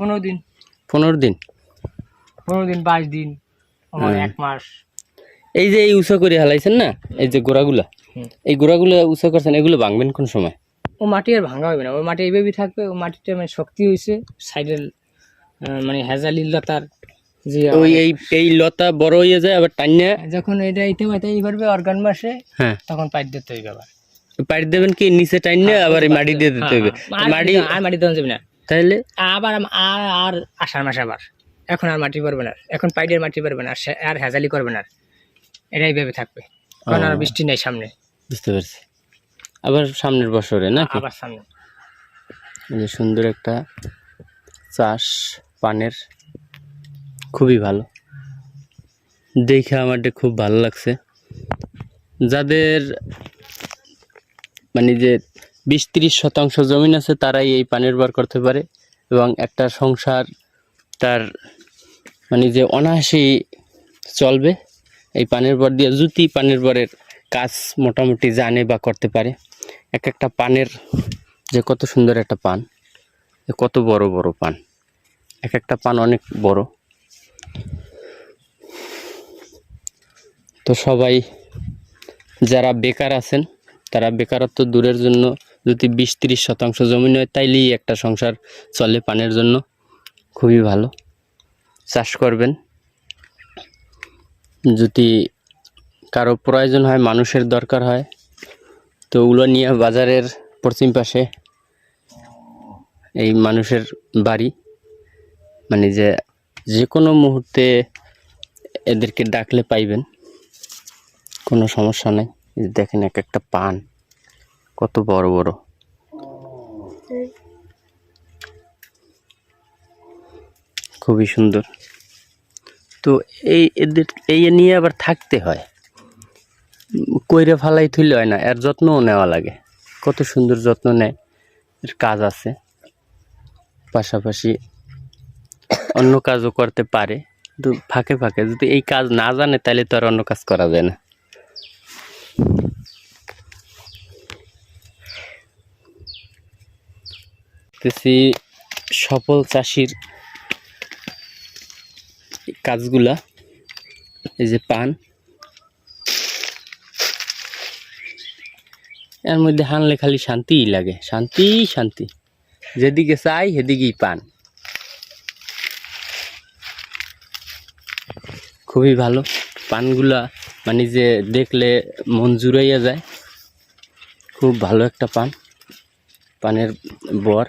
পনেরো দিন। পনেরো দিন? পনেরো দিন বাইশ দিন আমার এক মাস। এই যে এই করে হালাইছেন না এই যে গোড়াগুলা। এই গোড়াগুলো করছেন এগুলো ভাঙবেন কোন সময়? ও মাটি আর ভাঙা হবে না ওই মাটি এইভাবেই থাকবে ও মাটিটা মানে শক্তি হয়েছে সাইডের মানে হেজালি লতার যে ওই এই এই লতা বড় হয়ে যায় আবার টান্না যখন এটা ইতে মাইতে এই অর্গান মাসে হ্যাঁ। তখন পাইপ দিতে হইবে আবার। পাড়ি দেবেন কি নিচে টান্না আবার মাটি দিয়ে দিতে হবে? হ্যাঁ, মাটি আর মাটি দেওয়া যাবে না। তাহলে আবার আর আর আষাঢ় মাসে আবার। এখন আর মাটি পারবে না। এখন পাইডের মাটি পারবে না আর আর হেজালি করবে না আর। এটাই ভেবে থাকবে। কারণ আর বৃষ্টি নেই সামনে। বুঝতে পারছি। আবার সামনের বছরে না আবার সামনে। এই যে সুন্দর একটা চাষ পানের খুবই ভালো। দেখে আমার এটা খুব ভালো লাগছে। যাদের মানে যে বিশ ত্রিশ শতাংশ জমিন আছে, তারাই এই পানের বার করতে পারে এবং একটা সংসার তার মানে যে অনায়াসেই চলবে, এই পানের বর দিয়ে জুতি পানের বরের কাজ মোটামুটি জানে বা করতে পারে। এক একটা পানের যে কত সুন্দর একটা পান কত বড় বড় পান। এক একটা পান অনেক বড়। তো সবাই যারা বেকার আছেন, তারা বেকারত্ব দূরের জন্য যদি বিশ তিরিশ শতাংশ জমি হয় তাইলেই একটা সংসার চলে পানের জন্য। খুবই ভালো। চাষ করবেন। যদি কারও প্রয়োজন হয়, মানুষের দরকার হয়, তো ওগুলো নিয়ে বাজারের পশ্চিম পাশে এই মানুষের বাড়ি। মানে যে যে কোনো মুহূর্তে এদেরকে ডাকলে পাইবেন। কোনো সমস্যা নেই। দেখেন এক একটা পান। কত বড় বড়। খুবই সুন্দর। তো এই এদের, এই নিয়ে আবার থাকতে হয়। কইরে ফালাই থইলে হয় না, এর যত্নও নেওয়া লাগে। কত সুন্দর যত্ন নেয়, এর কাজ আছে। পাশাপাশি অন্য কাজও করতে পারে। কিন্তু ফাঁকে ফাঁকে যদি এই কাজ না জানে, তাহলে তো আর অন্য কাজ করা যায় না। দেখতেছি সফল চাষির কাজগুলা। এই যে পান। এর মধ্যে হানলে খালি শান্তিই লাগে। শান্তি শান্তি। যেদিকে চাই সেদিকেই পান। খুবই ভালো। পানগুলা মানে যে দেখলে মন জুড়াইয়া যায়। খুব ভালো একটা পান। পানের বর।